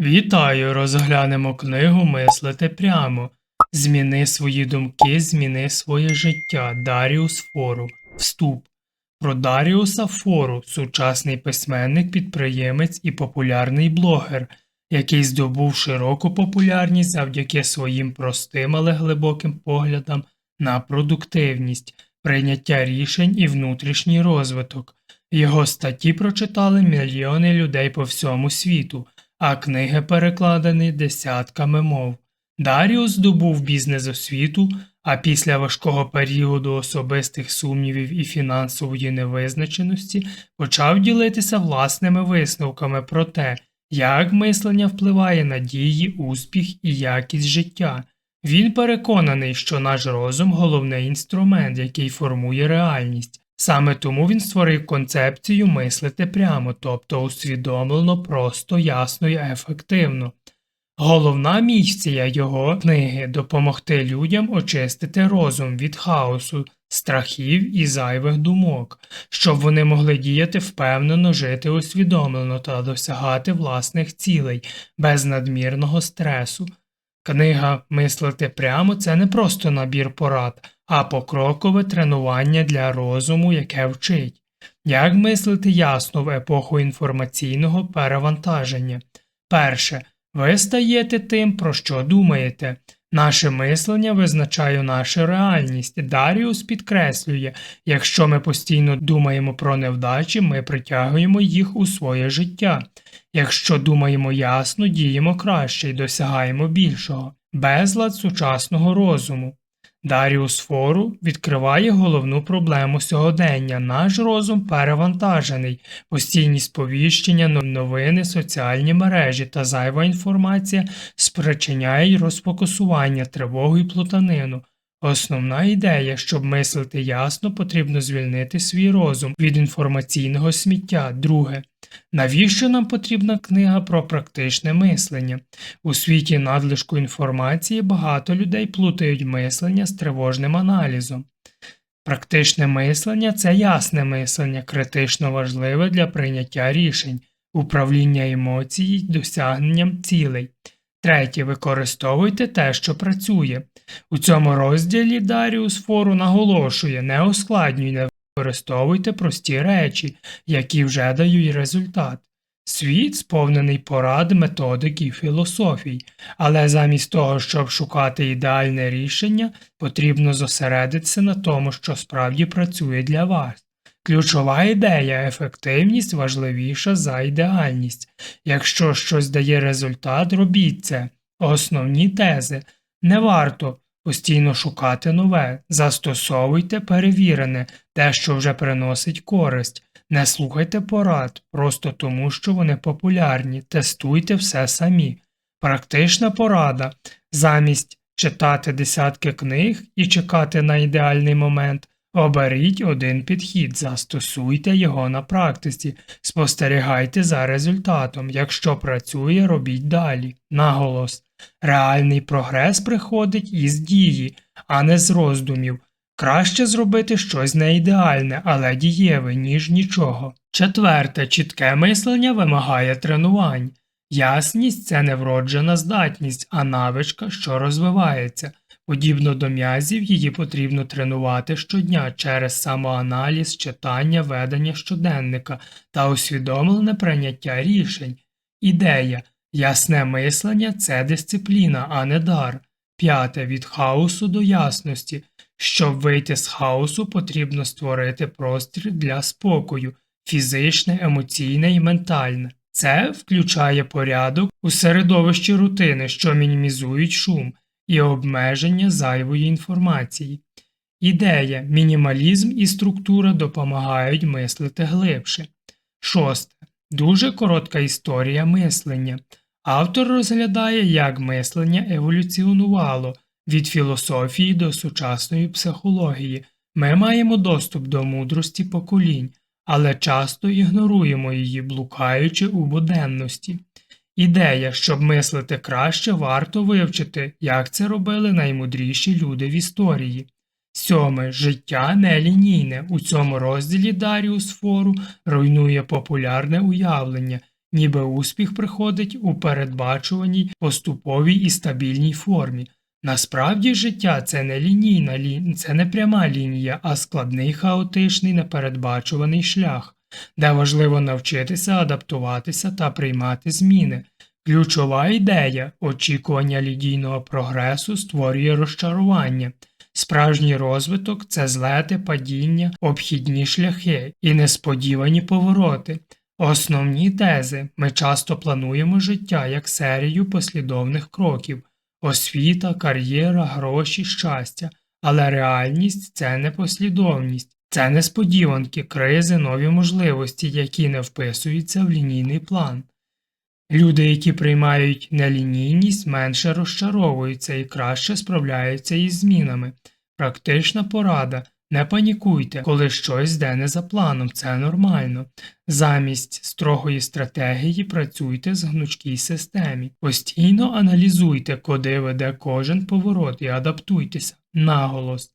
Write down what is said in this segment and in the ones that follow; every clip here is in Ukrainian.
Вітаю, розглянемо книгу Мислити прямо. Зміни свої думки, зміни своє життя. Даріус Фору. Вступ. Про Даріуса Фору, сучасний письменник, підприємець і популярний блогер, який здобув широку популярність завдяки своїм простим, але глибоким поглядам на продуктивність, прийняття рішень і внутрішній розвиток. Його статті прочитали мільйони людей по всьому світу а книги перекладені десятками мов. Даріус здобув бізнес-освіту, а після важкого періоду особистих сумнівів і фінансової невизначеності почав ділитися власними висновками про те, як мислення впливає на дії, успіх і якість життя. Він переконаний, що наш розум головний інструмент, який формує реальність. Саме тому він створив концепцію мислити прямо, тобто усвідомлено, просто, ясно і ефективно. Головна місія його книги допомогти людям очистити розум від хаосу, страхів і зайвих думок, щоб вони могли діяти впевнено, жити усвідомлено та досягати власних цілей без надмірного стресу. Книга Мислити прямо це не просто набір порад, а покрокове тренування для розуму, яке вчить. Як мислити ясно в епоху інформаційного перевантаження? Перше. Ви стаєте тим, про що думаєте. Наше мислення визначає нашу реальність. Даріус підкреслює, якщо ми постійно думаємо про невдачі, ми притягуємо їх у своє життя. Якщо думаємо ясно, діємо краще і досягаємо більшого, безлад сучасного розуму. Даріус Фору відкриває головну проблему сьогодення. Наш розум перевантажений, постійні сповіщення, новини, соціальні мережі та зайва інформація спричиняють розфокусування, тривогу і плутанину. Основна ідея, щоб мислити ясно, потрібно звільнити свій розум від інформаційного сміття. Друге. Навіщо нам потрібна книга про практичне мислення? У світі надлишку інформації багато людей плутають мислення з тривожним аналізом. Практичне мислення це ясне мислення, критично важливе для прийняття рішень, управління емоцій, досягненням цілей. Третє. Використовуйте те, що працює. У цьому розділі Даріус Фору наголошує, не ускладнюй, не використовуйте прості речі, які вже дають результат. Світ сповнений порад, методик і філософій, але замість того, щоб шукати ідеальне рішення, потрібно зосередитися на тому, що справді працює для вас. Ключова ідея ефективність важливіша за ідеальність. Якщо щось дає результат, робіть це. Основні тези не варто постійно шукати нове, застосовуйте перевірене, те, що вже приносить користь. Не слухайте порад, просто тому, що вони популярні, тестуйте все самі. Практична порада замість читати десятки книг і чекати на ідеальний момент. Оберіть один підхід, застосуйте його на практиці, спостерігайте за результатом. Якщо працює, робіть далі. Наголос. Реальний прогрес приходить із дії, а не з роздумів. Краще зробити щось не ідеальне, але дієве, ніж нічого. Четверте, чітке мислення вимагає тренувань. Ясність це не вроджена здатність, а навичка, що розвивається. Подібно до м'язів, її потрібно тренувати щодня через самоаналіз, читання, ведення щоденника та усвідомлене прийняття рішень. Ідея ясне мислення це дисципліна, а не дар. П'яте від хаосу до ясності. Щоб вийти з хаосу, потрібно створити простір для спокою, фізичне, емоційне і ментальне. Це включає порядок у середовищі рутини, що мінімізують шум і обмеження зайвої інформації. Ідея, мінімалізм і структура допомагають мислити глибше. Шосте. Дуже коротка історія мислення. Автор розглядає, як мислення еволюціонувало від філософії до сучасної психології. Ми маємо доступ до мудрості поколінь, але часто ігноруємо її, блукаючи у буденності. Ідея, щоб мислити краще, варто вивчити, як це робили наймудріші люди в історії. Сьоме життя нелінійне. У цьому розділі Даріус Фору руйнує популярне уявлення. Ніби успіх приходить у передбачуваній, поступовій і стабільній формі. Насправді життя це не лінійна лі... це не пряма лінія, а складний хаотичний непередбачуваний шлях, де важливо навчитися адаптуватися та приймати зміни. Ключова ідея очікування лідійного прогресу створює розчарування. Справжній розвиток це злети, падіння, обхідні шляхи і несподівані повороти. Основні тези. Ми часто плануємо життя як серію послідовних кроків. Освіта, кар'єра, гроші, щастя, але реальність це не послідовність, це несподіванки, кризи, нові можливості, які не вписуються в лінійний план. Люди, які приймають нелінійність, менше розчаровуються і краще справляються із змінами. Практична порада не панікуйте, коли щось йде не за планом, це нормально. Замість строгої стратегії працюйте з гнучкій системі. Постійно аналізуйте, куди веде кожен поворот і адаптуйтеся. Наголос.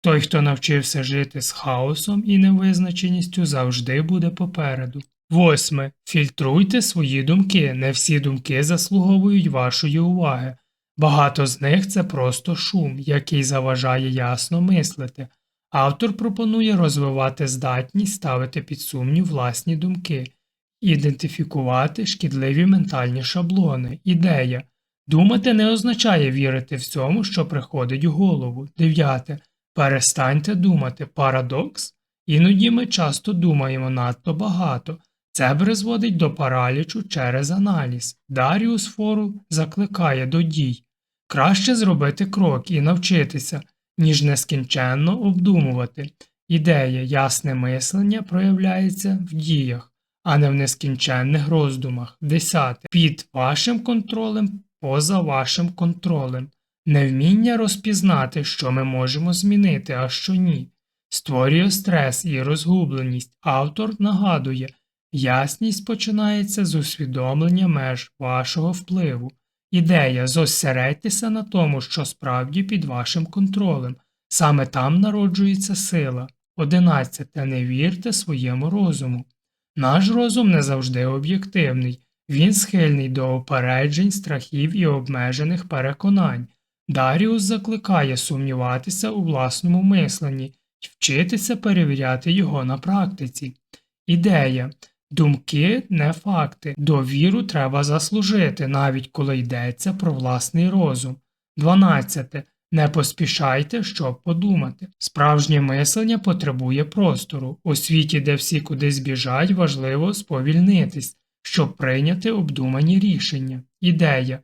Той, хто навчився жити з хаосом і невизначеністю, завжди буде попереду. Восьме. Фільтруйте свої думки. Не всі думки заслуговують вашої уваги. Багато з них це просто шум, який заважає ясно мислити. Автор пропонує розвивати здатність ставити під сумнів власні думки, ідентифікувати шкідливі ментальні шаблони, ідея. Думати не означає вірити всьому, що приходить у голову. Дев'яте. Перестаньте думати. Парадокс? Іноді ми часто думаємо надто багато. Це призводить до паралічу через аналіз. Даріус Фору закликає до дій. Краще зробити крок і навчитися, ніж нескінченно обдумувати. Ідея, ясне мислення проявляється в діях, а не в нескінченних роздумах. Десяте. Під вашим контролем, поза вашим контролем. Невміння розпізнати, що ми можемо змінити, а що ні. Створює стрес і розгубленість. Автор нагадує, ясність починається з усвідомлення меж вашого впливу. Ідея зосередьтеся на тому, що справді під вашим контролем. Саме там народжується сила. Одинадцяте. Не вірте своєму розуму. Наш розум не завжди об'єктивний, він схильний до опереджень, страхів і обмежених переконань. Даріус закликає сумніватися у власному мисленні і вчитися перевіряти його на практиці. Ідея думки не факти, довіру треба заслужити, навіть коли йдеться про власний розум. 12. Не поспішайте, щоб подумати. Справжнє мислення потребує простору. У світі, де всі кудись біжать, важливо сповільнитись, щоб прийняти обдумані рішення. Ідея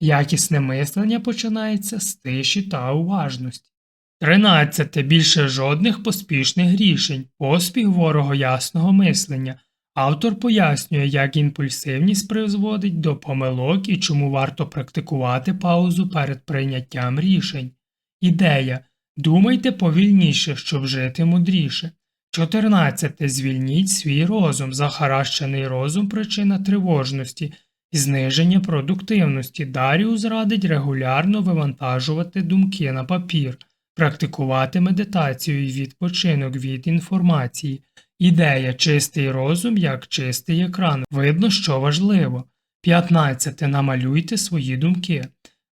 Якісне мислення починається з тиші та уважності. 13. Більше жодних поспішних рішень, поспіх ворого ясного мислення. Автор пояснює, як імпульсивність призводить до помилок і чому варто практикувати паузу перед прийняттям рішень. Ідея думайте повільніше, щоб жити мудріше. 14. Звільніть свій розум. Захаращений розум причина тривожності зниження продуктивності. Даріус радить регулярно вивантажувати думки на папір, практикувати медитацію і відпочинок від інформації. Ідея чистий розум як чистий екран. Видно, що важливо. 15. Намалюйте свої думки.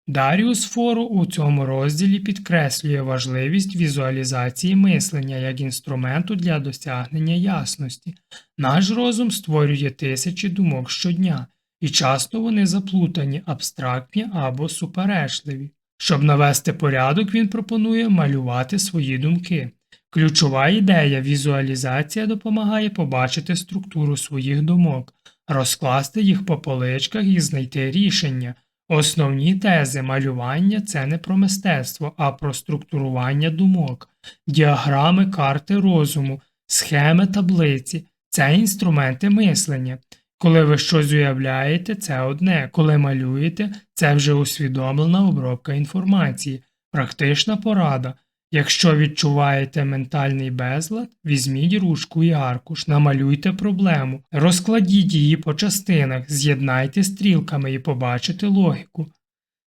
Даріус Фору у цьому розділі підкреслює важливість візуалізації мислення як інструменту для досягнення ясності. Наш розум створює тисячі думок щодня, і часто вони заплутані, абстрактні або суперечливі. Щоб навести порядок, він пропонує малювати свої думки. Ключова ідея візуалізація допомагає побачити структуру своїх думок, розкласти їх по поличках і знайти рішення. Основні тези малювання це не про мистецтво, а про структурування думок, діаграми карти розуму, схеми таблиці це інструменти мислення. Коли ви щось уявляєте, це одне, коли малюєте, це вже усвідомлена обробка інформації, практична порада. Якщо відчуваєте ментальний безлад, візьміть ручку і аркуш, намалюйте проблему, розкладіть її по частинах, з'єднайте стрілками і побачите логіку.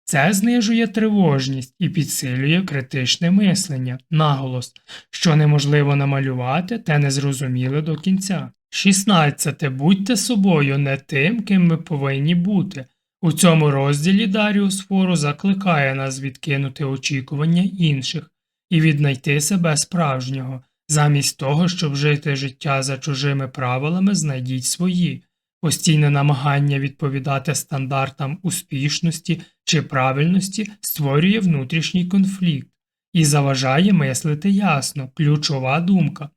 Це знижує тривожність і підсилює критичне мислення, наголос, що неможливо намалювати, те незрозуміле до кінця. 16. Будьте собою не тим, ким ми повинні бути. У цьому розділі Даріус Фору закликає нас відкинути очікування інших і віднайти себе справжнього. Замість того, щоб жити життя за чужими правилами, знайдіть свої. Постійне намагання відповідати стандартам успішності чи правильності створює внутрішній конфлікт і заважає мислити ясно, ключова думка.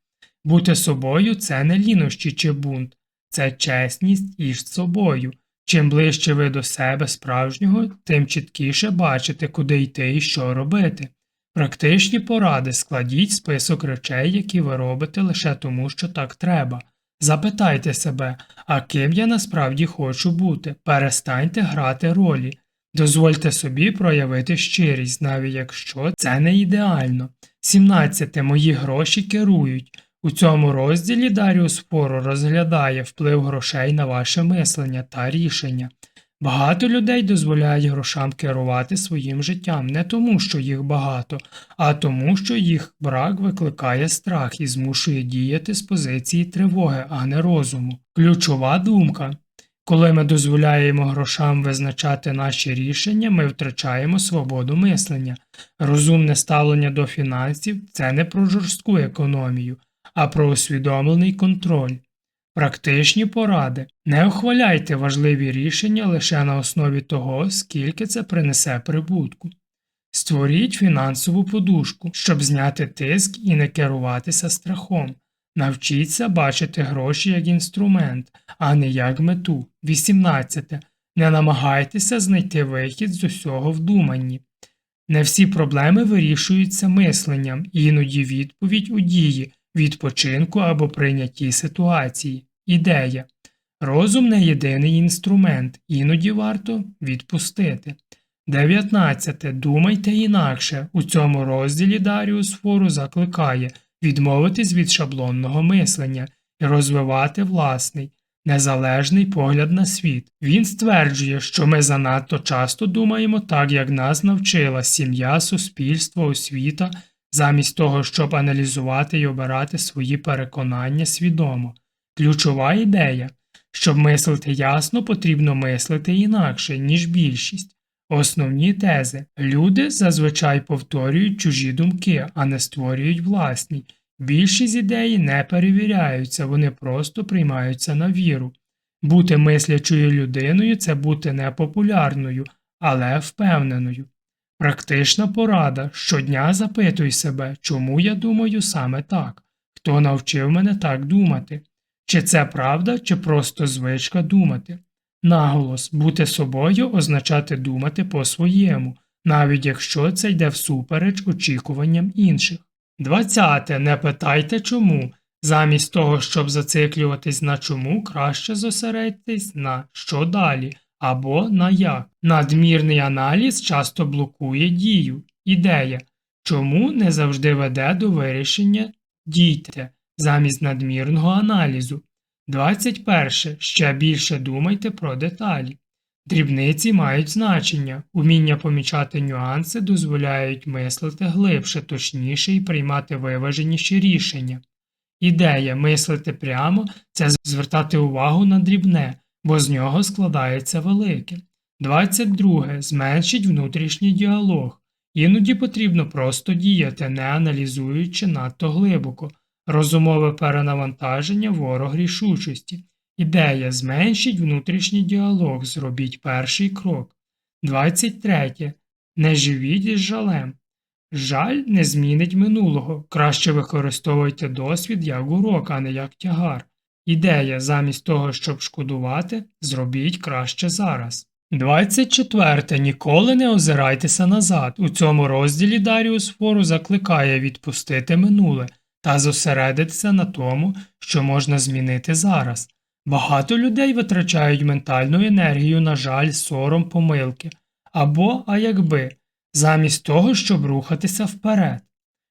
Бути собою це не лінощі чи бунт, це чесність із собою. Чим ближче ви до себе справжнього, тим чіткіше бачите, куди йти і що робити. Практичні поради складіть список речей, які ви робите лише тому, що так треба. Запитайте себе, а ким я насправді хочу бути. Перестаньте грати ролі. Дозвольте собі проявити щирість, навіть якщо це не ідеально. 17. Мої гроші керують. У цьому розділі Даріус Форо розглядає вплив грошей на ваше мислення та рішення. Багато людей дозволяють грошам керувати своїм життям не тому, що їх багато, а тому, що їх брак викликає страх і змушує діяти з позиції тривоги, а не розуму. Ключова думка. Коли ми дозволяємо грошам визначати наші рішення, ми втрачаємо свободу мислення. Розумне ставлення до фінансів це не про жорстку економію, а про усвідомлений контроль. Практичні поради. Не ухваляйте важливі рішення лише на основі того, скільки це принесе прибутку. Створіть фінансову подушку, щоб зняти тиск і не керуватися страхом. Навчіться бачити гроші як інструмент, а не як мету. 18. Не намагайтеся знайти вихід з усього в думанні. Не всі проблеми вирішуються мисленням, іноді відповідь у дії, відпочинку або прийнятті ситуації. Ідея. Розум не єдиний інструмент, іноді варто відпустити. 19. Думайте інакше. У цьому розділі Даріус Фору закликає відмовитись від шаблонного мислення і розвивати власний, незалежний погляд на світ. Він стверджує, що ми занадто часто думаємо так, як нас навчила сім'я, суспільство, освіта, замість того, щоб аналізувати і обирати свої переконання свідомо. Ключова ідея щоб мислити ясно, потрібно мислити інакше, ніж більшість. Основні тези люди зазвичай повторюють чужі думки, а не створюють власні. Більшість ідей не перевіряються, вони просто приймаються на віру. Бути мислячою людиною це бути непопулярною, але впевненою. Практична порада щодня запитуй себе, чому я думаю саме так, хто навчив мене так думати. Чи це правда, чи просто звичка думати? Наголос бути собою означати думати по-своєму, навіть якщо це йде всупереч очікуванням інших. 20. Не питайте чому. Замість того, щоб зациклюватись на чому, краще зосередьтесь на що далі або на як. Надмірний аналіз часто блокує дію. Ідея, чому не завжди веде до вирішення дійте замість надмірного аналізу. 21. Ще більше думайте про деталі. Дрібниці мають значення, уміння помічати нюанси дозволяють мислити глибше, точніше і приймати виваженіші рішення. Ідея мислити прямо це звертати увагу на дрібне, бо з нього складається велике. 22. Зменшіть внутрішній діалог. Іноді потрібно просто діяти, не аналізуючи надто глибоко. Розумове перенавантаження ворог рішучості. Ідея зменшіть внутрішній діалог, зробіть перший крок. 23. Не живіть із жалем. Жаль не змінить минулого. Краще використовуйте досвід як урок, а не як тягар. Ідея, замість того, щоб шкодувати, зробіть краще зараз. 24. Ніколи не озирайтеся назад. У цьому розділі Даріус Фору закликає відпустити минуле та зосередитися на тому, що можна змінити зараз. Багато людей витрачають ментальну енергію на жаль, сором, помилки або, а якби, замість того, щоб рухатися вперед.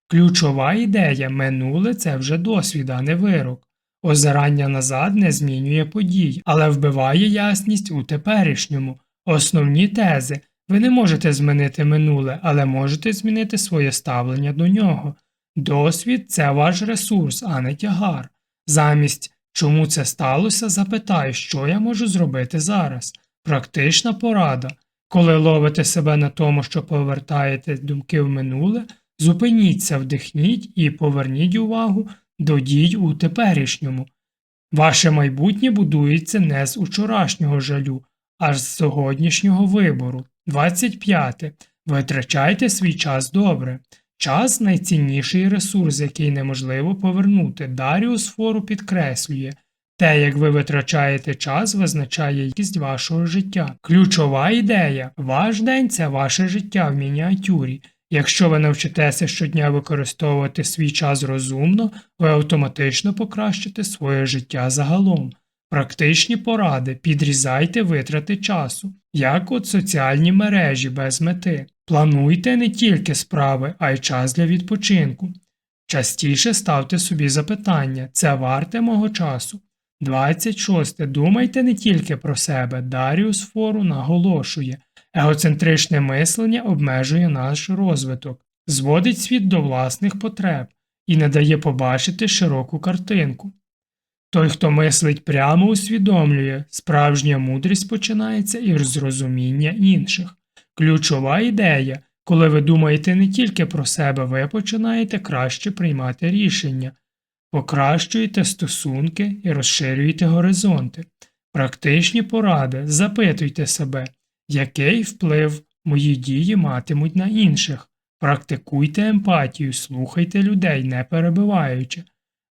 Ключова ідея минуле це вже досвід, а не вирок. Озирання назад не змінює подій, але вбиває ясність у теперішньому. Основні тези ви не можете змінити минуле, але можете змінити своє ставлення до нього. Досвід це ваш ресурс, а не тягар. Замість Чому це сталося? Запитай, що я можу зробити зараз. Практична порада. Коли ловите себе на тому, що повертаєте думки в минуле, зупиніться, вдихніть і поверніть увагу до дій у теперішньому. Ваше майбутнє будується не з учорашнього жалю, а з сьогоднішнього вибору. 25. Витрачайте свій час добре. Час найцінніший ресурс, який неможливо повернути. Даріус Фору підкреслює. Те, як ви витрачаєте час, визначає якість вашого життя. Ключова ідея ваш день це ваше життя в мініатюрі. Якщо ви навчитеся щодня використовувати свій час розумно, ви автоматично покращите своє життя загалом. Практичні поради підрізайте витрати часу, як от соціальні мережі без мети. Плануйте не тільки справи, а й час для відпочинку. Частіше ставте собі запитання це варте мого часу. 26. Думайте не тільки про себе. Даріус Фору наголошує. Егоцентричне мислення обмежує наш розвиток, зводить світ до власних потреб і не дає побачити широку картинку. Той, хто мислить прямо усвідомлює, справжня мудрість починається із розуміння інших. Ключова ідея, коли ви думаєте не тільки про себе, ви починаєте краще приймати рішення, покращуєте стосунки і розширюєте горизонти. Практичні поради, запитуйте себе, який вплив мої дії матимуть на інших. Практикуйте емпатію, слухайте людей, не перебиваючи.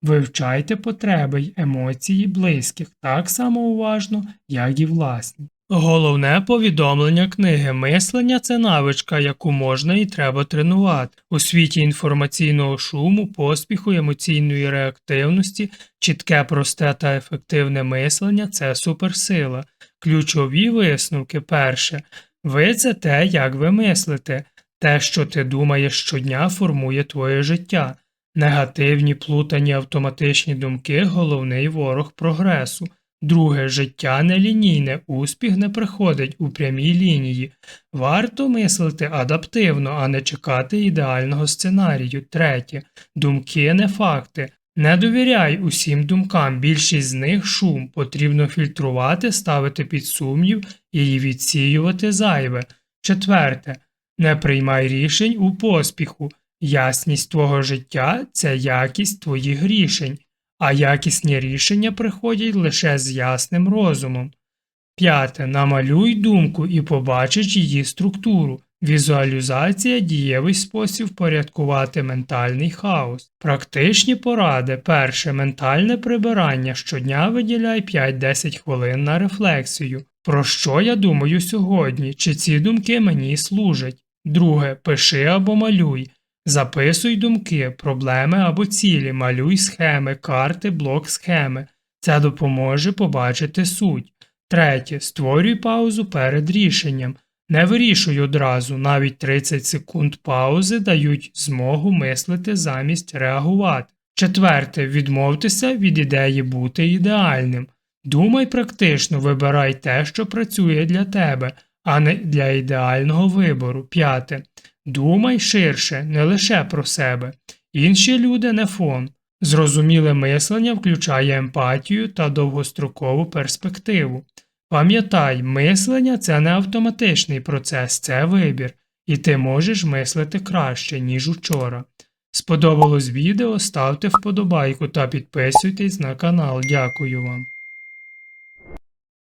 Вивчайте потреби й емоції близьких так само уважно, як і власні. Головне повідомлення книги мислення це навичка, яку можна і треба тренувати. У світі інформаційного шуму, поспіху, емоційної реактивності, чітке, просте та ефективне мислення це суперсила. Ключові висновки перше. Ви це те, як ви мислите. Те, що ти думаєш щодня, формує твоє життя. Негативні плутані автоматичні думки головний ворог прогресу. Друге, життя нелінійне, успіх не приходить у прямій лінії. Варто мислити адаптивно, а не чекати ідеального сценарію. Третє, думки не факти. Не довіряй усім думкам, більшість з них шум, потрібно фільтрувати, ставити під сумнів і відсіювати зайве. Четверте, не приймай рішень у поспіху. Ясність твого життя це якість твоїх рішень, а якісні рішення приходять лише з ясним розумом. П'яте. Намалюй думку і побачиш її структуру. Візуалізація дієвий спосіб впорядкувати ментальний хаос. Практичні поради. Перше. Ментальне прибирання. Щодня виділяй 5-10 хвилин на рефлексію. Про що я думаю сьогодні? Чи ці думки мені служать? Друге. Пиши або малюй. Записуй думки, проблеми або цілі, малюй схеми, карти, блок схеми. Це допоможе побачити суть. Третє. Створюй паузу перед рішенням. Не вирішуй одразу, навіть 30 секунд паузи дають змогу мислити замість реагувати. Четверте. Відмовтеся від ідеї бути ідеальним. Думай практично, вибирай те, що працює для тебе, а не для ідеального вибору. П'яте. Думай ширше, не лише про себе. Інші люди не фон. Зрозуміле мислення включає емпатію та довгострокову перспективу. Пам'ятай, мислення це не автоматичний процес, це вибір, і ти можеш мислити краще, ніж учора. Сподобалось відео, ставте вподобайку та підписуйтесь на канал. Дякую вам.